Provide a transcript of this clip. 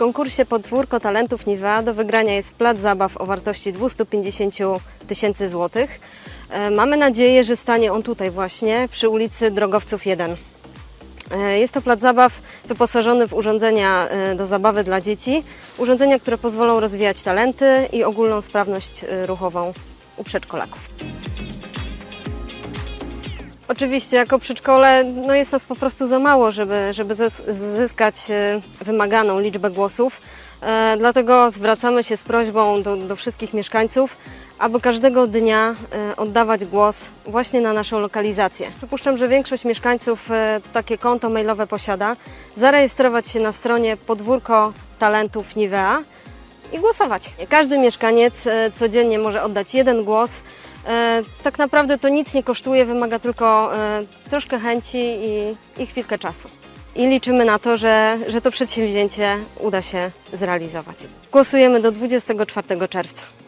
konkursie Podwórko Talentów Nivea do wygrania jest plac zabaw o wartości 250 tysięcy złotych. E, Mamy nadzieję, że stanie on tutaj właśnie przy ulicy Drogowców 1. E, Jest to plac zabaw wyposażony w urządzenia e, do zabawy dla dzieci, urządzenia, które pozwolą rozwijać talenty i ogólną sprawność ruchową u przedszkolaków. Oczywiście jako przedszkole no jest nas po prostu za mało, żeby, żeby zys- zyskać e, wymaganą liczbę głosów. E, Dlatego zwracamy się z prośbą do, do wszystkich mieszkańców, aby każdego dnia e, oddawać głos właśnie na naszą lokalizację. Przypuszczam, że większość mieszkańców e, takie konto mailowe posiada. Zarejestrować się na stronie podwórko talentów Nivea i głosować. Każdy mieszkaniec e, codziennie może oddać jeden głos. E, Tak naprawdę to nic nie kosztuje, wymaga tylko e, troszkę chęci i, i chwilkę czasu. I liczymy na to, że, że to przedsięwzięcie uda się zrealizować. Głosujemy do 24 czerwca.